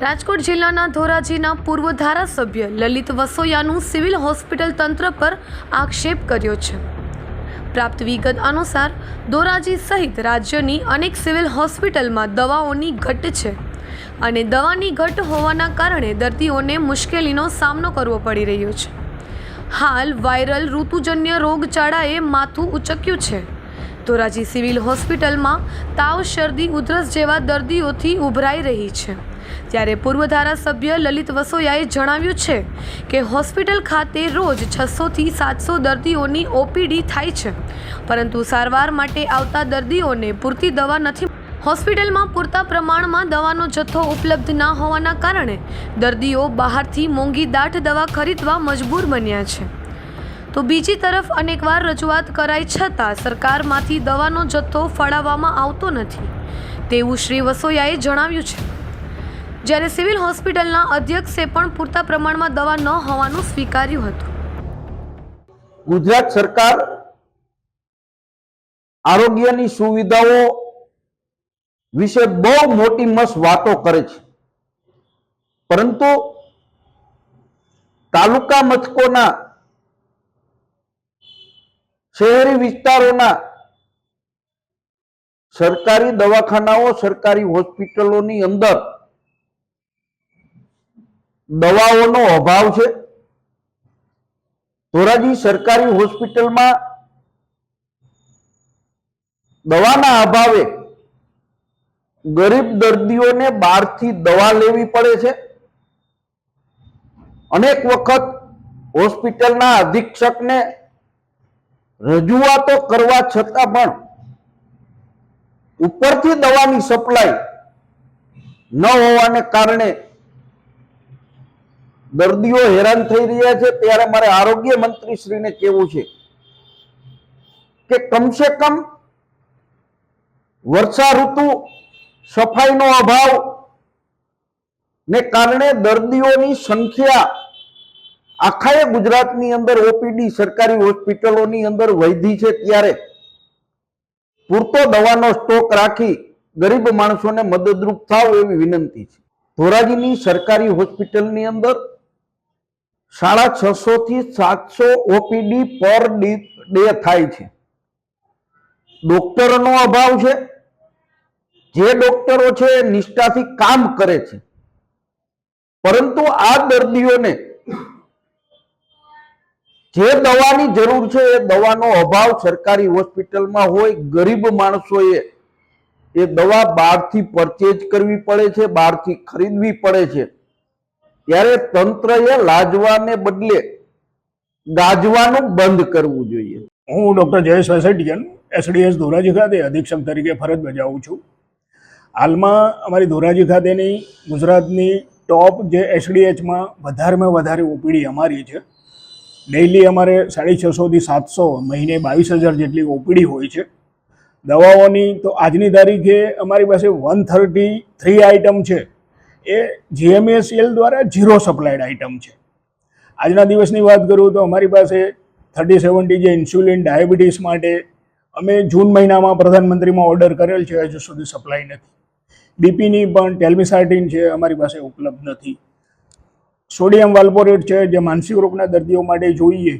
રાજકોટ જિલ્લાના ધોરાજીના પૂર્વ ધારાસભ્ય લલિત વસોયાનું સિવિલ હોસ્પિટલ તંત્ર પર આક્ષેપ કર્યો છે. પ્રાપ્ત વિગત અનુસાર, ધોરાજી સહિત રાજ્યની અનેક સિવિલ હોસ્પિટલમાં દવાઓની ઘટ છે અને દવાની ઘટ હોવાના કારણે દર્દીઓને મુશ્કેલીનો સામનો કરવો પડી રહ્યો છે. હાલ વાયરલ ઋતુજન્ય રોગચાળાએ માથું ઉચક્યું છે. ધોરાજી સિવિલ હોસ્પિટલમાં તાવ, શરદી, ઉધરસ જેવા દર્દીઓથી ઉભરાઈ રહી છે. ત્યારે પૂર્વ ધારાસભ્ય લલિત વસોયાએ જણાવ્યું છે કે હોસ્પિટલ ખાતે રોજ છસોથી સાતસો દર્દીઓની ઓપીડી થાય છે. પરંતુ સારવાર માટે આવતા દર્દીઓને પૂરતી દવા નથી હોસ્પિટલમાં પૂરતા પ્રમાણમાં દવાનો જથ્થો ઉપલબ્ધ ના હોવાના કારણે દર્દીઓ બહારથી મોંઘી દાઠ દવા ખરીદવા મજબૂર બન્યા છે. તો બીજી તરફ અનેકવાર રજૂઆત કરાઈ છતાં સરકારમાંથી દવાનો જથ્થો ફાળવવામાં આવતો નથી. તેવું શ્રી વસોયાએ જણાવ્યું છે. જ્યારે સિવિલ હોસ્પિટલના અધ્યક્ષે પણ પૂરતા પ્રમાણમાં દવા ન હોવાનું સ્વીકાર્યું હતું. ગુજરાત સરકાર આરોગ્યની સુવિધાઓ વિશે બહુ મોટી મસ વાતો કરે છે. પરંતુ તાલુકા મથકોના શહેરી વિસ્તારોના સરકારી દવાખાનાઓ, સરકારી હોસ્પિટલોની અંદર દવાઓનો અભાવ છે? ધોરાજી સરકારી હોસ્પિટલમાં દવાના અભાવે ગરીબ દર્દીઓને બહારથી દવા લેવી પડે છે. અનેક વખત હોસ્પિટલના અધિક્ષકને રજૂઆતો કરવા છતાં પણ ઉપરથી દવાની સપ્લાય ન હોવાને કારણે દર્દીઓ હેરાન થઈ રહ્યા છે, ત્યારે મારે આરોગ્ય મંત્રી કહેવું છે કે કમસે કમ વર્ષા ઋતુ સફાઈનો અભાવ ને કારણે દર્દીઓની સંખ્યા આખાએ ગુજરાતની અંદર ઓપીડી, સરકારી હોસ્પિટલોની અંદર વૈધી છે ત્યારે. પૂરતો દવાનો સ્ટોક રાખી ગરીબ માણસોને મદદરૂપ થાવ એવી વિનંતી છે. ધોરાજીની સરકારી હોસ્પિટલની અંદર સાડા છસો થી સાતસો ઓપીડી પર ડે થાય છે. ડોક્ટરનો અભાવ છે. જે ડોક્ટરો છે નિષ્ઠાથી કામ કરે છે. પરંતુ આ દર્દીઓને જે દવાની જરૂર છે એ દવાનો અભાવ સરકારી હોસ્પિટલમાં હોય, ગરીબ માણસોએ એ દવા બહારથી પરચેજ કરવી પડે છે, બહારથી ખરીદવી પડે છે. ત્યારે તંત્રએ લાજવાને બદલે ગાજવાનું બંધ કરવું જોઈએ. હું ડૉક્ટર જયેશ વેસેટિયન એસડીએસ ધોરાજી ખાતે અધિક્ષક તરીકે ફરજ બજાવું છું. હાલમાં અમારી ધોરાજી ખાતેની ગુજરાતની ટોપ જે એસડીએચમાં વધારેમાં વધારે ઓપીડી અમારી છે. ડેઇલી અમારે સાડી છસોથી સાતસો, મહિને બાવીસ હજાર જેટલી ઓપીડી હોય છે. દવાઓની તો આજની તારીખે અમારી પાસે વન થર્ટી થ્રી આઇટમ છે. એ જીએમએસીએલ દ્વારા ઝીરો સપ્લાયડ આઇટમ છે. આજના દિવસની વાત કરું તો અમારી પાસે થર્ટી સેવન્ટી જે ઇન્સ્યુલિન ડાયાબિટીસ માટે અમે જૂન મહિનામાં પ્રધાનમંત્રીમાં ઓર્ડર કરેલ છે, હજુ સુધી સપ્લાય નથી. બીપીની પણ ટેલ્મિસાર્ટિન છે, અમારી પાસે ઉપલબ્ધ નથી. સોડિયમ વાલ્પોરેટ છે, જે માનસિક રોગના દર્દીઓ માટે જોઈએ.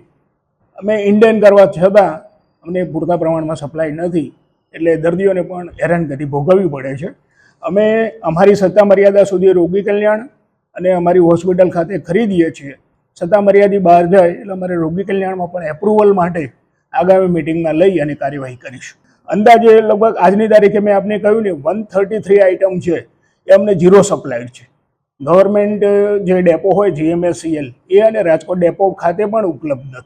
અમે ઇન્ડેન કરવા છતાં અમને પૂરતા પ્રમાણમાં સપ્લાય નથી, એટલે દર્દીઓને પણ હેરાનગતિ ભોગવવી પડે છે. અમે અમારી સત્તા મર્યાદા સુધી રોગી કલ્યાણ અને અમારી હોસ્પિટલ ખાતે ખરીદીએ છીએ. સત્તા મર્યાદી બહાર જાય એટલે અમારે રોગી કલ્યાણમાં પણ એપ્રુવલ માટે આગામી મિટિંગમાં લઈ અને કાર્યવાહી કરીશું. અંદાજે લગભગ આજની તારીખે મેં આપને કહ્યું ને વન થર્ટી થ્રી આઇટમ છે, એ અમને ઝીરો સપ્લાયડ છે. ગવર્મેન્ટ જે ડેપો હોય જીએમએસસીએલ એ અને રાજકોટ ડેપો ખાતે પણ ઉપલબ્ધ નથી.